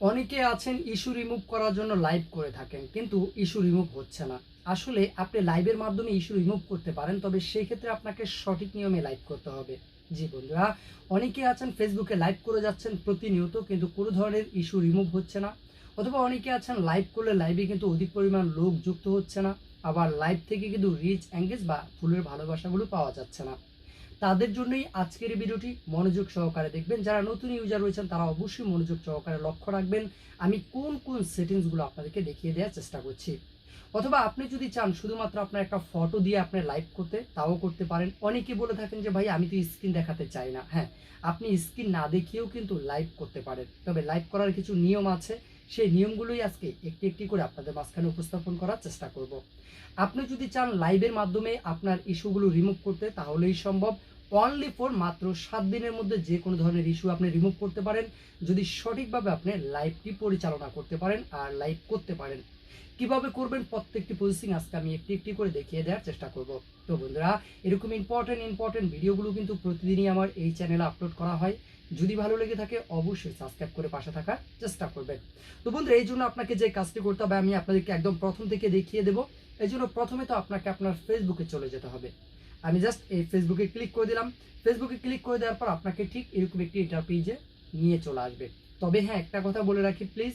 অনেকে আছেন issue remove করার জন্য লাইভ করে থাকেন, কিন্তু ইস্যু রিমুভ হচ্ছে না। আসলে আপনি লাইভের মাধ্যমে ইস্যু রিমুভ করতে পারেন, তবে সেই ক্ষেত্রে আপনাকে সঠিক নিয়মে লাইভ করতে হবে। জি বন্ধুরা, অনেকে আছেন ফেসবুকে লাইভ করে যাচ্ছেন প্রতিনিয়ত, কিন্তু কোনো ধরনের ইস্যু রিমুভ হচ্ছে না। অথবা অনেকে আছেন লাইভ করলে লাইভে কিন্তু অধিক পরিমাণ লোক যুক্ত হচ্ছে না, আবার লাইভ থেকে কিন্তু রিচ অ্যাঙ্গেজ বা ফুলের ভালোবাসাগুলো পাওয়া যাচ্ছে না। তাদের জন্যই আজকের ভিডিওটি মনোযোগ সহকারে দেখবেন। যারা নতুন ইউজার রয়েছেন, তারা অবশ্যই মনোযোগ সহকারে লক্ষ্য রাখবেন। আমি কোন কোন সেটিংসগুলো আপনাদেরকে দেখিয়ে দেওয়ার চেষ্টা করছি। অথবা আপনি যদি চান শুধুমাত্র আপনার একটা ফটো দিয়ে আপনি লাইভ করতে, তাও করতে পারেন। অনেকে বলে থাকেন যে, ভাই, আমি তো স্ক্রিন দেখাতে চাই না। হ্যাঁ আপনি স্ক্রিন না দেখিয়েও কিন্তু লাইভ করতে পারেন। তবে লাইভ করার কিছু নিয়ম আছে। সেই নিয়মগুলোই আজকে একটি একটি করে আপনাদের মাঝখানে উপস্থাপন করার চেষ্টা করব। আপনি যদি চান লাইভের মাধ্যমে আপনার ইস্যুগুলো রিমুভ করতে, তাহলেই সম্ভব। অনলি ফর মাত্র সাত দিনের মধ্যে যে কোনো ধরনের ইস্যু আপনি রিমুভ করতে পারেন। যদি সঠিকভাবে আপনি লাইভটি পরিচালনা করতে পারেন আর লাইভ করতে পারেন। কীভাবে করবেন প্রত্যেকটি প্রসেসিং আজকে আমি একটি একটি করে দেখিয়ে দেওয়ার চেষ্টা করব। তো বন্ধুরা, এরকম ইম্পর্টেন্ট ইম্পর্টেন্ট ভিডিওগুলো কিন্তু প্রতিদিনই আমার এই চ্যানেলে আপলোড করা হয়। যদি ভালো লেগে থাকে, অবশ্যই সাবস্ক্রাইব করে পাশে থাকার চেষ্টা করবেন। তো বন্ধুরা, এই জন্য আপনাকে যে কাজটি করতে হবে, আমি আপনাদেরকে একদম প্রথম থেকে দেখিয়ে দেবো। এই জন্য প্রথমে তো আপনাকে আপনার ফেসবুকে চলে যেতে হবে। আমি জাস্ট এই ফেসবুকে ক্লিক করে দিলাম। ফেসবুকে ক্লিক করে দেওয়ার পর আপনাকে ঠিক এরকম একটি ইন্টার পেজে নিয়ে চলে আসবে। তবে হ্যাঁ একটা কথা বলে রাখি প্লিজ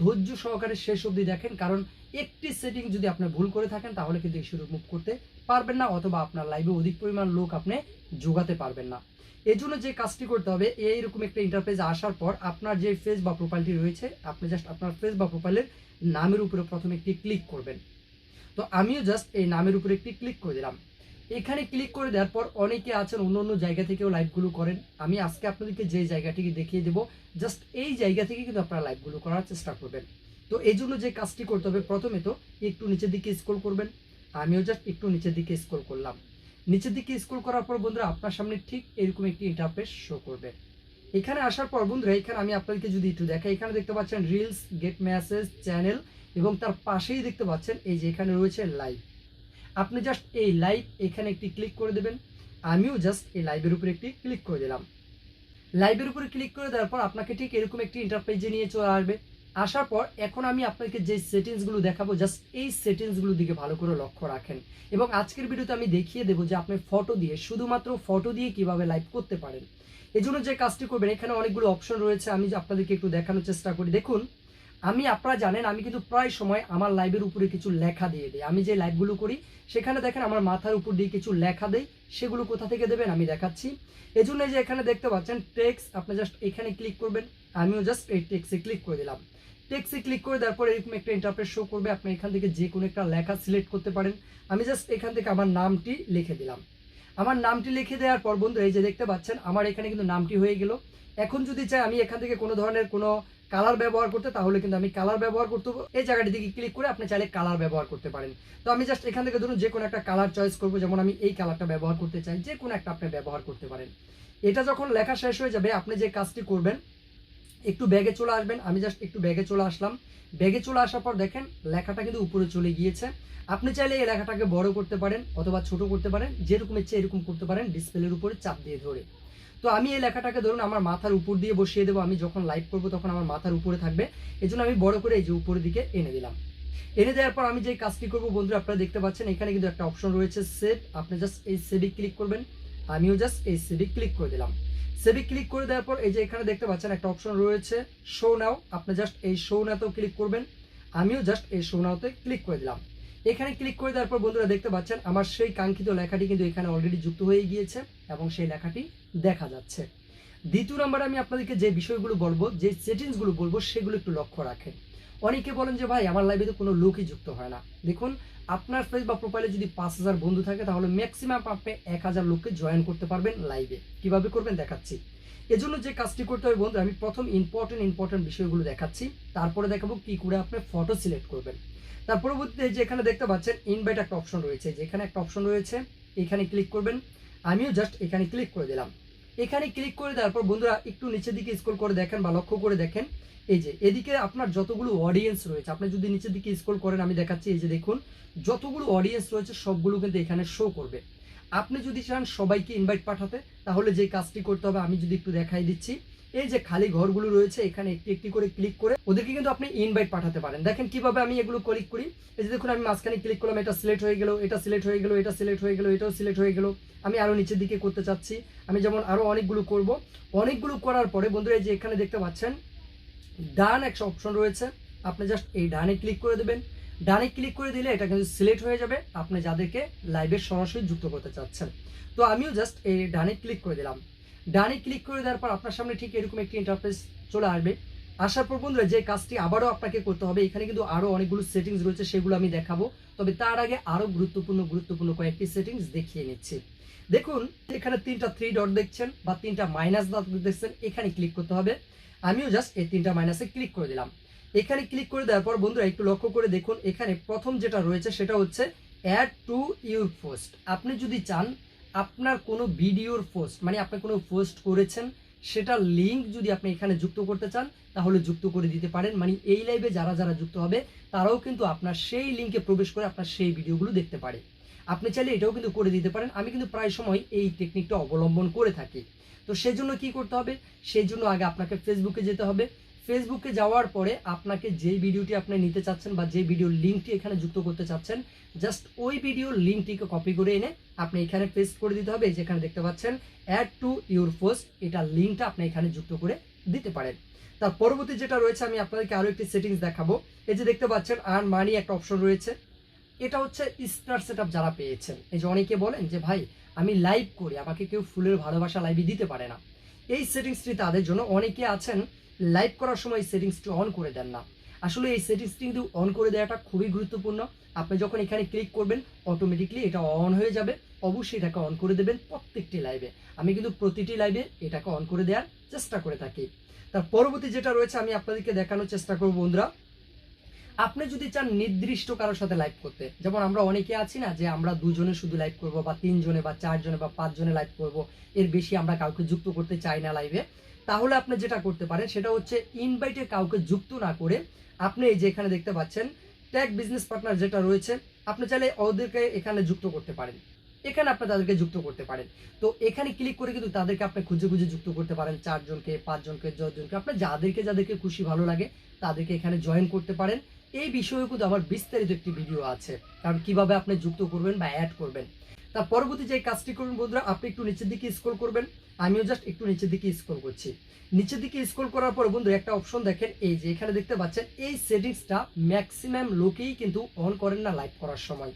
ধৈর্য সহকারে শেষ অবধি দেখেন, কারণ একটি সেটিং যদি আপনি ভুল করে থাকেন, তাহলে কিন্তু ইস্যু রিমুভ করতে পারবেন না, অথবা আপনার লাইভে অধিক পরিমাণ লোক আপনি যোগাতে পারবেন না। এই জন্য যে কাজটি করতে হবে এইরকম একটা ইন্টারফেস আসার পর আপনার যে ফেস বা প্রোফাইলটি রয়েছে, আপনি জাস্ট আপনার ফেস বা প্রোফাইলের নামের উপরে প্রথমে একটি ক্লিক করবেন। তো আমিও জাস্ট এই নামের উপরে একটি ক্লিক করে দিলাম। এখানে ক্লিক করে দেওয়ার পর অনেকে আছেন অন্য অন্য জায়গা থেকেও লাইভগুলো করেন। আমি আজকে আপনাদেরকে যে জায়গাটিকে দেখিয়ে দেবো জাস্ট এই জায়গা থেকে কিন্তু আপনারা লাইভগুলো করার চেষ্টা করবেন। তো এই জন্য যে কাজটি করতে হবে, প্রথমে তো একটু নিচের দিকে স্ক্রল করবেন। আমিও জাস্ট একটু নিচের দিকে স্ক্রল করলাম। নিচের দিকে স্ক্রল করার পর বন্ধুরা আপনার সামনে ঠিক এরকম একটি ইন্টারফেস শো করবে। এখানে আসার পর বন্ধুরা, এখানে আমি আপনাদেরকে যদি একটু দেখাই, এখানে দেখতে পাচ্ছেন রিলস গেট মেসেজ চ্যানেল এবং তার পাশেই দেখতে পাচ্ছেন এই যে এখানে রয়েছে লাইভ আপনি জাস্ট এই লাইভ এখানে একটি ক্লিক করে দেবেন। আমিও জাস্ট এই লাইভের উপরে একটি ক্লিক করে দিলাম। লাইভের উপরে ক্লিক করে দেওয়ার পর আপনাকে ঠিক এরকম একটি ইন্টারপেজে নিয়ে চলে আসবে। আসার পর এখন আমি আপনাকে যে সেটিংসগুলো দেখাবো জাস্ট এই সেটিংসগুলোর দিকে ভালো করে লক্ষ্য রাখেন। এবং আজকের ভিডিওতে আমি দেখিয়ে দেবো যে আপনি ফটো দিয়ে, শুধুমাত্র ফটো দিয়ে কীভাবে লাইভ করতে পারেন। এই জন্য যে কাজটি করবেন, এখানে অনেকগুলো অপশন রয়েছে, আমি আপনাদেরকে একটু দেখানোর চেষ্টা করি। দেখুন, আমি, আপনারা জানেন, আমি কিন্তু প্রায় সময় আমার লাইভের উপরে কিছু লেখা দিয়ে দিই। আমি যে লাইভগুলো করি, সেখানে দেখেন আমার মাথার উপর দিয়ে কিছু লেখা দেই, সেগুলো কোথা থেকে দেবেন আমি দেখাচ্ছি। এই জন্য যে এখানে দেখতে পাচ্ছেন টেক্স আপনি জাস্ট এখানে ক্লিক করবেন, আমিও জাস্ট এই টেক্সে ক্লিক করে দিলাম। টেক্সে ক্লিক করে দেওয়ার পর এরকম একটা ইন্টারপ্রেট শো করবে। আপনি এখান থেকে যে কোনো একটা লেখা সিলেক্ট করতে পারেন। আমি জাস্ট এখান থেকে আমার নামটি লিখে দিলাম। আমার নামটি লিখে দেওয়ার পর বন্ধু, এই যে দেখতে পাচ্ছেন, আমার এখানে কিন্তু নামটি হয়ে গেল। এখন যদি চাই আমি এখান থেকে কোনো ধরনের কোনো কালার ব্যবহার করতে, তাহলে কিন্তু আমি কালার ব্যবহার করতে। এই জায়গাটি দিকে ক্লিক করে আপনি চাইলে কালার ব্যবহার করতে পারেন। তো আমি জাস্ট এখান থেকে ধরুন যে কোনো একটা কালার চয়েস করব। যেমন আমি এই কালারটা ব্যবহার করতে চাই, যে কোনো একটা আপনি ব্যবহার করতে পারেন। এটা যখন লেখা শেষ হয়ে যাবে, আপনি যে কাজটি করবেন একটু ব্যাগে চলে আসবেন, আমি জাস্ট একটু ব্যাগে চলে আসলাম। ব্যাগে চলে আসার পর দেখেন, লেখাটা কিন্তু উপরে চলে গিয়েছে। আপনি চাইলে এই লেখাটাকে বড় করতে পারেন অথবা ছোট করতে পারেন, যেরকম ইচ্ছে এরকম করতে পারেন ডিসপ্লের উপরে চাপ দিয়ে ধরে। তো আমি এই লেখাটাকে ধরুন আমার মাথার উপর দিয়ে বসিয়ে দেবো, আমি যখন লাইভ করব তখন আমার মাথার উপরে থাকবে। এই আমি বড় করে এই যে উপরের দিকে এনে দিলাম। এনে দেওয়ার পর আমি যে কাজটি করব, বন্ধুরা আপনারা দেখতে পাচ্ছেন, এখানে কিন্তু একটা অপশন রয়েছে সেভ আপনি জাস্ট এই সেভে ক্লিক করবেন, আমিও জাস্ট এই সেভে ক্লিক করে দিলাম। সেভে ক্লিক করে দেওয়ার পর এই যে এখানে দেখতে পাচ্ছেন একটা অপশন রয়েছে শো নাও আপনি জাস্ট এই শো নাতেও ক্লিক করবেন। আমিও জাস্ট এই শো নাওতে ক্লিক করে দিলাম। এখানে ক্লিক করে দেওয়ার পর বন্ধুরা দেখতে পাচ্ছেন, আমার সেই কাঙ্ক্ষিত লেখাটি কিন্তু এখানে অলরেডি যুক্ত হয়ে গিয়েছে এবং সেই লেখাটি দেখা যাচ্ছে। দ্বিতীয় নম্বরে আমি আপনাদেরকে যে বিষয়গুলো বলব, যে সেটিংসগুলো বলব, সেগুলো একটু লক্ষ্য রাখেন। অনেকে বলেন যে, ভাই, আমার লাইভে তো কোনো লোকই যুক্ত হয় না। দেখুন, আপনার ফেস বা প্রোফাইলে যদি পাঁচ হাজার বন্ধু থাকে, তাহলে ম্যাক্সিমাম আপনি এক হাজার লোককে জয়েন করতে পারবেন লাইভে কীভাবে করবেন? দেখাচ্ছি। এজন্য যে কাজটি করতে হবে বন্ধু আমি প্রথম ইম্পর্টেন্ট ইম্পর্টেন্ট বিষয়গুলো দেখাচ্ছি। তারপরে দেখাবো কি করে আপনি ফটো সিলেক্ট করবেন। তার পরবর্তীতে যে এখানে দেখতে পাচ্ছেন ইনভাইট একটা অপশন রয়েছে। যেখানে একটা অপশন রয়েছে, এখানে ক্লিক করবেন। আমিও জাস্ট এখানে ক্লিক করে দিলাম। এখানে ক্লিক করে দেওয়ার পর বন্ধুরা একটু নিচের দিকে স্ক্রল করে দেখেন বা লক্ষ্য করে দেখেন। এই যে, এদিকে আপনার যতগুলো অডিয়েন্স রয়েছে, আপনি যদি নিচের দিকে স্ক্রল করেন, আমি দেখাচ্ছি, এই যে দেখুন, যতগুলো অডিয়েন্স রয়েছে, সবগুলো কিন্তু এখানে শো করবে। আপনি যদি চান সবাইকে ইনভাইট পাঠাতে, তাহলে যে কাজটি করতে হবে, আমি যদি একটু দেখাই দিচ্ছি। এই যে খালি ঘরগুলো রয়েছে, এখানে একটি একটি করে ক্লিক করে ওদেরকে কিন্তু আপনি ইনভাইট পাঠাতে পারেন। দেখেন কীভাবে আমি এগুলো ক্লিক করি। এই যে দেখুন, আমি মাঝখানে ক্লিক করলাম, এটা সিলেক্ট হয়ে গেল, এটা সিলেক্ট হয়ে গেল, এটা সিলেক্ট হয়ে গেল, এটাও সিলেক্ট হয়ে গেল। আমি আরও নিচের দিকে করতে চাচ্ছি। আমি যেমন আরও অনেকগুলো করব। অনেকগুলো করার পরে বন্ধুরা, এই যে এখানে দেখতে পাচ্ছেন, ডান একটা অপশন রয়েছে। আপনি জাস্ট এই ডানে ক্লিক করে দেবেন। ডানে ক্লিক করে দিলে এটা কিন্তু সিলেক্ট হয়ে যাবে, আপনি যাদেরকে লাইভে সরাসরি যুক্ত করতে চাচ্ছেন। তো আমিও জাস্ট এই ডানে ক্লিক করে দিলাম। ডানে ক্লিক করে দেওয়ার পর আপনার সামনে ঠিক এরকম একটি ইন্টারফেস চলে আসবে। আসার পর বন্ধুরা, যে কাজটি আবারও আপনাকে করতে হবে, এখানে কিন্তু আরও অনেকগুলো সেটিংস রয়েছে, সেগুলো আমি দেখাবো। তবে তার আগে আরও গুরুত্বপূর্ণ গুরুত্বপূর্ণ কয়েকটি সেটিংস দেখিয়ে নিচ্ছি। দেখুন, এখানে তিনটা থ্রি ডট দেখছেন বা তিনটা মাইনাস ডট দেখছেন, এখানে ক্লিক করতে হবে। আমিও জাস্ট এই তিনটা মাইনাসে ক্লিক করে দিলাম। এখানে ক্লিক করে দেওয়ার পর বন্ধুরা, একটু লক্ষ্য করে দেখুন, এখানে প্রথম যেটা রয়েছে সেটা হচ্ছে অ্যাড টু ইউর পোস্ট আপনি যদি চান আপনার কোনো ভিডিওর পোস্ট মানে আপনি কোনো পোস্ট করেছেন, সেটার লিঙ্ক যদি আপনি এখানে যুক্ত করতে চান, তাহলে যুক্ত করে দিতে পারেন। মানে এই লাইভে যারা যারা যুক্ত হবে, তারাও কিন্তু আপনার সেই লিঙ্কে প্রবেশ করে আপনার সেই ভিডিওগুলো দেখতে পারে। আপনি চাইলে এটাও কিন্তু করে দিতে পারেন। আমি কিন্তু প্রায় সময় এই টেকনিকটা অবলম্বন করে থাকি। তো সেজন্য কি করতে হবে? সেই জন্য আগে আপনাকে ফেসবুকে যেতে হবে। ফেসবুকে যাওয়ার পরে আপনাকে যে ভিডিওটি আপনি নিতে চাচ্ছেন বা যে ভিডিও লিঙ্কটি এখানে যুক্ত করতে চাচ্ছেন জাস্ট ওই ভিডিওর লিঙ্কটিকে কপি করে এনে আপনি এখানে পেস্ট করে দিতে হবে। যেখানে দেখতে পাচ্ছেন অ্যাড টু ইউর পোস্ট এটা লিঙ্কটা আপনি এখানে যুক্ত করে দিতে পারেন। তার পরবর্তী যেটা রয়েছে, আমি আপনাদেরকে আরও একটি সেটিংস দেখাবো। এই যে দেখতে পাচ্ছেন আর্ন মানি একটা অপশন রয়েছে। এটা হচ্ছে স্টার সেট যারা পেয়েছেন। এই যে অনেকে বলেন যে, ভাই, আমি লাইভ করি, আমাকে কেউ ফুলের ভালোবাসা লাইভে দিতে পারে না। এই সেটিংসটি তাদের জন্য অনেকে আছেন লাইভ করার সময় সেটিংসটি অন করে দেন না। আসলে এই সেটিংসটি কিন্তু অন করে দেওয়াটা খুবই গুরুত্বপূর্ণ। আপনি যখন এখানে ক্লিক করবেন অটোমেটিকলি এটা অন হয়ে যাবে। অবশ্যই এটাকে অন করে দেবেন প্রত্যেকটি লাইভে আমি কিন্তু প্রতিটি লাইভে এটাকে অন করে দেওয়ার চেষ্টা করে থাকি। তার পরবর্তী যেটা রয়েছে, আমি আপনাদেরকে দেখানোর চেষ্টা করব বন্ধুরা। আপনি যদি চান নির্দিষ্ট কারোর সাথে লাইভ করতে, যেমন আমরা অনেকে আছি না যে আমরা দুজনে শুধু লাইভ করব বা তিনজনে বা চারজনে বা পাঁচজনে লাইভ করব, এর বেশি আমরা কাউকে যুক্ত করতে চাই না লাইভে তাহলে আপনি যেটা করতে পারেন, সেটা হচ্ছে ইনভাইটে কাউকে যুক্ত না করে আপনি এই যে এখানে দেখতে পাচ্ছেন ট্যাগ বিজনেস পার্টনার যেটা রয়েছে, আপনি চাইলে ওদেরকে এখানে যুক্ত করতে পারেন। এখানে আপনি তাদেরকে যুক্ত করতে পারেন। তো এখানে ক্লিক করে কিন্তু তাদেরকে আপনি খুঁজে খুঁজে যুক্ত করতে পারেন, চারজনকে, পাঁচজনকে, দশজনকে। আপনার যাদেরকে যাদেরকে খুশি ভালো লাগে, তাদেরকে এখানে জয়েন করতে পারেন। এই বিষয়ে কিন্তু আমার বিস্তারিত একটি ভিডিও আছে, কারণ কীভাবে আপনি যুক্ত করবেন বা অ্যাড করবেন। তার পরবর্তী যে কাজটি করবেন বন্ধুরা, আপনি একটু নিচের দিকে স্ক্রল করবেন। আমিও জাস্ট একটু নিচের দিকে স্ক্রল করছি। নিচের দিকে স্ক্রল করার পর বন্ধু একটা অপশন দেখেন, এই যে এখানে দেখতে পাচ্ছেন, এই সেটিংসটা ম্যাক্সিমাম লোকেই কিন্তু অন করেন না লাইভ করার সময়।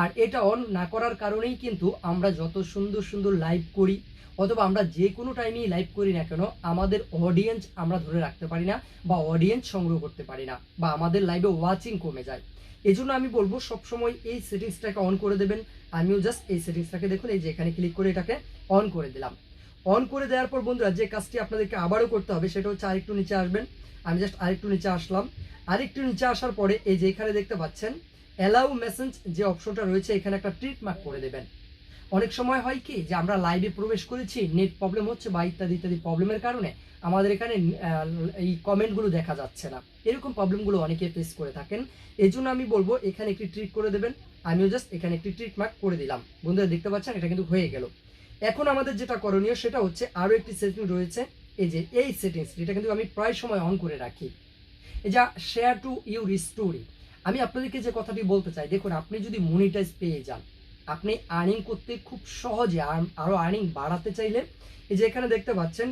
আর এটা অন না করার কারণেই কিন্তু আমরা যত সুন্দর সুন্দর লাইভ করি, অথবা আমরা যে কোনো টাইমেই লাইভ করি না কেন, আমাদের অডিয়েন্স আমরা ধরে রাখতে পারি না বা অডিয়েন্স সংগ্রহ করতে পারি না বা আমাদের লাইভে ওয়াচিং কমে যায়। এই জন্য আমি বলব, সবসময় এই সেটিংসটাকে অন করে দেবেন। আমিও জাস্ট এই সেটিংসটাকে দেখুন, এই যে এখানে ক্লিক করে এটাকে অন করে দিলাম। অন করে দেওয়ার পর বন্ধুরা, যে কাজটি আপনাদেরকে আবারও করতে হবে, সেটা হচ্ছে আরেকটু নিচে আসবেন। আমি জাস্ট আরেকটু নিচে আসলাম। আরেকটু নিচে আসার পরে এই যে এখানে দেখতে পাচ্ছেন অ্যালাউ মেসেঞ্জ যে অপশনটা রয়েছে, এখানে একটা ট্রিটমার্ক করে দেবেন। অনেক সময় হয় কি, যে আমরা লাইভে প্রবেশ করেছি নেট প্রবলেম হচ্ছে বা ইত্যাদি ইত্যাদি প্রবলেমের কারণে আমাদের এখানে এই কমেন্টগুলো দেখা যাচ্ছে না। এরকম প্রবলেমগুলো অনেকে ফেস করে থাকেন। এই জন্য আমি বলব, এখানে একটি ট্রিট করে দেবেন। আমিও জাস্ট এখানে একটি ট্রিটমার্ক করে দিলাম। বন্ধুরা, দেখতে পাচ্ছেন? এটা কিন্তু হয়ে গেল। এখন আমাদের যেটা করণীয় সেটা হচ্ছে আরও একটি সেটিং রয়েছে। এই যে, এই সেটিংস এটা কিন্তু আমি প্রায় সময় অন করে রাখি। এই যা শেয়ার টু ইউর স্টোরি আমি আপনাদেরকে যে কথাটি বলতে চাই, দেখুন, আপনি যদি মনিটাইজ পেয়ে যান, আপনি আর্নিং করতে খুব সহজে আরও আর্নিং বাড়াতে চাইলে, এই যে এখানে দেখতে পাচ্ছেন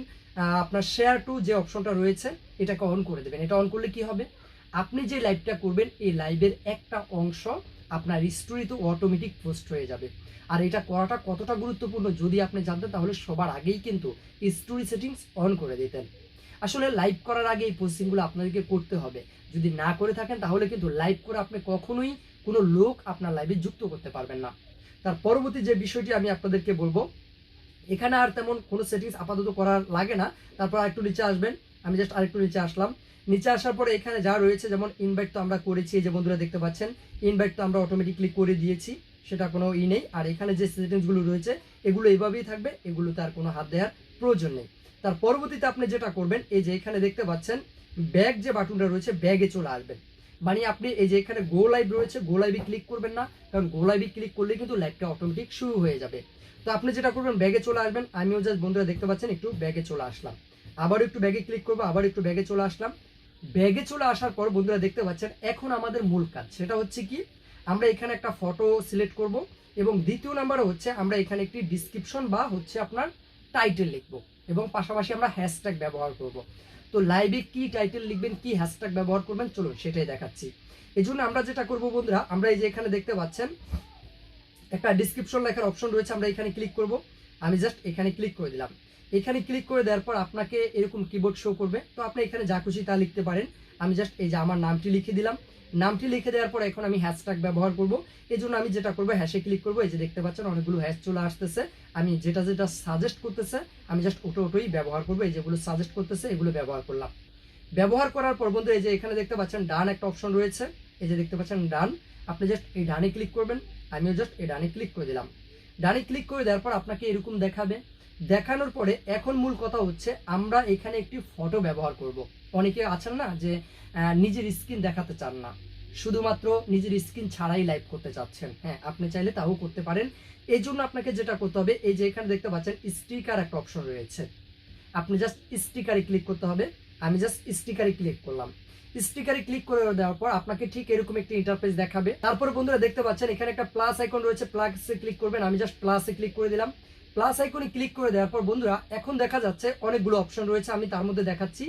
আপনার শেয়ার টু যে অপশনটা রয়েছে, এটাকে অন করে দেবেন। এটা অন করলে কি হবে? আপনি যে লাইভটা করবেন, এই লাইভের একটা অংশ আপনার স্টোরিতে অটোমেটিক পোস্ট হয়ে যাবে। আর এটা করাটা কতটা গুরুত্বপূর্ণ যদি আপনি জানতেন, তাহলে সবার আগেই কিন্তু স্টোরি সেটিংস অন করে দিতেন। আসলে লাইভ করার আগে এই পোস্টিংগুলো আপনাদেরকে করতে হবে। যদি না করে থাকেন, তাহলে কিন্তু লাইভ করে আপনি কখনোই কোনো লোক আপনার লাইভে যুক্ত করতে পারবেন না। তার পরবর্তী যে বিষয়টি আমি আপনাদেরকে বলব, এখানে আর তেমন কোনো সেটিংস আপাতত করার লাগে না। তারপর আরেকটু নিচে আসবেন। আমি জাস্ট আরেকটু নিচে আসলাম। নিচে আসার পরে এখানে যা রয়েছে, যেমন ইনভাইট তো আমরা করেছি যে বন্ধুরা দেখতে পাচ্ছেন ইনভাইট তো আমরা অটোমেটিকলি করে দিয়েছি। সেটা কোনো ই নেই। আর এখানে যে সেটিংসগুলো রয়েছে, এগুলো এইভাবেই থাকবে এগুলোতে আর কোনো হাত দেওয়ার প্রয়োজন নেই। তার পরবর্তীতে আপনি যেটা করবেন, এই যে এখানে দেখতে পাচ্ছেন, ব্যাগ যে বাটনটা রয়েছে, ব্যাগে চলে আসবেন মানে আপনি এই যে এখানে গো লাইভ রয়েছে গো লাইভে ক্লিক করবেন না, কারণ গো লাইভে ক্লিক করলে কিন্তু লাইভটা অটোমেটিক শুরু হয়ে যাবে। তো আপনি যেটা করবেন, ব্যাগে চলে আসবেন। আমিও জাস্ট বন্ধুরা দেখতে পাচ্ছেন, একটু ব্যাগে চলে আসলাম। আবার একটু ব্যাগে ক্লিক করব আবার একটু ব্যাগে চলে আসলাম। ব্যাগে চলে আসার পর বন্ধুরা দেখতে পাচ্ছেন, এখন আমাদের মূল কাজ, সেটা হচ্ছে কি? আমরা এখানে একটা ফটো সিলেক্ট করব এবং দ্বিতীয় নাম্বারে হচ্ছে আমরা এখানে একটি ডিসক্রিপশন বা হচ্ছে আপনার টাইটেল লিখব এবং পাশাপাশি আমরা হ্যাশট্যাগ ব্যবহার করব। তো লাইভে কি টাইটেল লিখবেন, কি হ্যাশট্যাগ ব্যবহার করবেন, চলুন সেটাই দেখাচ্ছি। এই জন্য আমরা যেটা করব বন্ধুরা, আমরা এই যে এখানে দেখতে পাচ্ছেন, একটা ডিসক্রিপশন লেখার অপশন রয়েছে, আমরা এখানে ক্লিক করব। আমি জাস্ট এখানে ক্লিক করে দিলাম। এখানে ক্লিক করে দেওয়ার পর আপনাকে এরকম কিবোর্ড শো করবে। তো আপনি এখানে যা খুশি তা লিখতে পারেন। আমি জাস্ট এই যে আমার নামটি লিখে দিলাম। নামটি লিখে দেওয়ার পর এখন আমি হ্যাশট্যাগ ব্যবহার করব। জন্য আমি যেটা করব হ্যাশে ক্লিক করব। এই যে দেখতে পাচ্ছেন, অনেকগুলো হ্যাশ চলে আসতেছে। আমি যেটা যেটা সাজেস্ট করতেছে, আমি জাস্ট ওটো ওটোই ব্যবহার করব। এই যেগুলো সাজেস্ট করতেছে, এগুলো ব্যবহার করলাম। ব্যবহার করার পর বন্ধু এই যে এখানে দেখতে পাচ্ছেন ডান একটা অপশন রয়েছে। এই যে দেখতে পাচ্ছেন ডান আপনি জাস্ট এই ডানে ক্লিক করবেন। আমিও জাস্ট এই ডানে ক্লিক করে দিলাম। ডানে ক্লিক করে দেওয়ার পর আপনাকে এরকম দেখাবে। দেখানোর পরে এখন মূল কথা হচ্ছে আমরা এখানে একটি ফটো ব্যবহার করব। অনেকে আছেন না যে নিজের স্ক্রিন দেখাতে চান না। শুধুমাত্র নিজের স্ক্রিন ছাড়াই লাইভ করতে চাচ্ছেন। হ্যাঁ আপনি চাইলে তাও করতে পারেন। এই জন্য আপনাকে যেটা করতে হবে, এই যে এখানে দেখতে পাচ্ছেন স্টিকার একটা অপশন রয়েছে। আপনি জাস্ট স্টিকারে ক্লিক করতে হবে। আমি জাস্ট স্টিকারে ক্লিক করলাম। স্টিকারে ক্লিক করে দেওয়ার পর আপনাকে ঠিক এরকম একটি ইন্টারফেস দেখাবে। তারপরে বন্ধুরা দেখতে পাচ্ছেন, এখানে একটা প্লাস আইকন রয়েছে। প্লাসে ক্লিক করবেন। আমি জাস্ট প্লাসে ক্লিক করে দিলাম। প্লাস আইকনে ক্লিক করে দেওয়ার পর বন্ধুরা, এখন দেখা যাচ্ছে অনেকগুলো অপশন রয়েছে, আমি তার মধ্যে দেখাচ্ছি।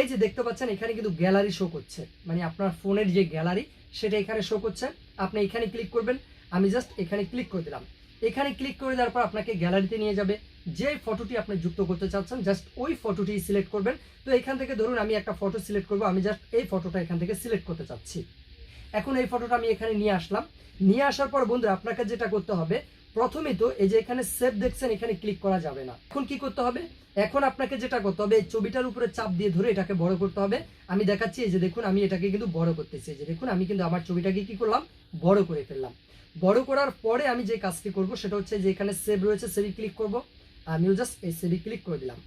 এই যে দেখতে পাচ্ছেন, এখানে কিন্তু গ্যালারি শো করছে। মানে আপনার ফোনের যে গ্যালারি সেটা এখানে শো করছে। আপনি এখানে ক্লিক করবেন, আমি জাস্ট এখানে ক্লিক করে দিলাম। এখানে ক্লিক করে দেওয়ার পর আপনাকে গ্যালারিতে নিয়ে যাবে। যে ফটোটি আপনি যুক্ত করতে চাচ্ছেন জাস্ট ওই ফটোটি সিলেক্ট করবেন। তো এখান থেকে ধরুন, আমি একটা ফটো সিলেক্ট করব, আমি জাস্ট এই ফটোটা এখান থেকে সিলেক্ট করতে চাচ্ছি। এখন এই ফটোটা আমি এখানে নিয়ে আসলাম। নিয়ে আসার পর বন্ধুরা, আপনাকে যেটা করতে হবে প্রথমেই তো এই যে এখানে সেভ দেখছেন, এখানে ক্লিক করা যাবে না। এখন কি করতে হবে? এখন আপনাকে যেটা করতে হবে ছবিটার উপরে চাপ দিয়ে ধরে এটাকে বড় করতে হবে। আমি দেখাচ্ছি, এই যে দেখুন, আমি এটাকে কিন্তু বড় করতেছি। যে দেখুন, আমি কিন্তু আমার ছবিটাকে কি করলাম? বড় করে ফেললাম। বড় করার পরে আমি যে কাজটি করব, সেটা হচ্ছে যে এখানে সেভ রয়েছে সেভি ক্লিক করব। আমিও জাস্ট এই সেভি ক্লিক করে দিলাম।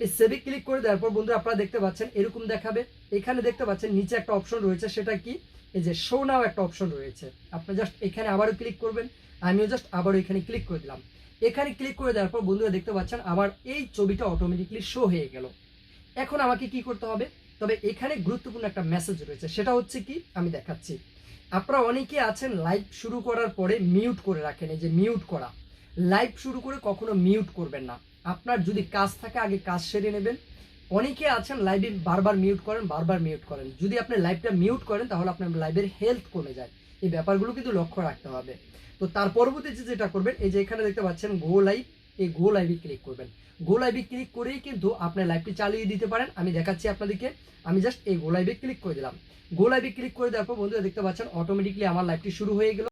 এই সেভি ক্লিক করে দেওয়ার পর বন্ধুরা, আপনারা দেখতে পাচ্ছেন, এরকম দেখাবে। এখানে দেখতে পাচ্ছেন, নিচে একটা অপশন রয়েছে, সেটা কি? এই যে শো নাও একটা অপশন রয়েছে। আপনি জাস্ট এখানে আবারও ক্লিক করবেন। আমিও জাস্ট আবারও এখানে ক্লিক করে দিলাম। এখানে ক্লিক করে দেওয়ার পর বন্ধুরা দেখতে পাচ্ছেন, আমার এই ছবিটা অটোমেটিকলি শো হয়ে গেল। এখন আমাকে কি করতে হবে? তবে এখানে গুরুত্বপূর্ণ একটা মেসেজ রয়েছে, সেটা হচ্ছে কি? আমি দেখাচ্ছি। আপনারা অনেকে আছেন লাইভ শুরু করার পরে মিউট করে রাখেন, এই যে মিউট করা। লাইভ শুরু করে কখনো মিউট করবেন না। আপনার যদি কাজ থাকে, আগে কাজ সেরে নেবেন। অনেকে আছেন লাইভে বারবার মিউট করেন, বারবার মিউট করেন। যদি আপনি লাইভটা মিউট করেন, তাহলে আপনার লাইভের হেলথ কমে যায়। এই ব্যাপারগুলো কিন্তু লক্ষ্য রাখতে হবে। তো তার পরবর্তীতে যেটা করবেন, এই যে এখানে দেখতে পাচ্ছেন গো লাইভ এই গো লাইভে ক্লিক করবেন। গো লাইভে ক্লিক করেই কিন্তু আপনার লাইভটি চালিয়ে দিতে পারেন। আমি দেখাচ্ছি আপনাদেরকে। আমি জাস্ট এই গো লাইভে ক্লিক করে দিলাম। গো লাইভে ক্লিক করে দেওয়ার পর বন্ধুরা দেখতে পাচ্ছেন অটোমেটিকলি আমার লাইভটি শুরু হয়ে গেল।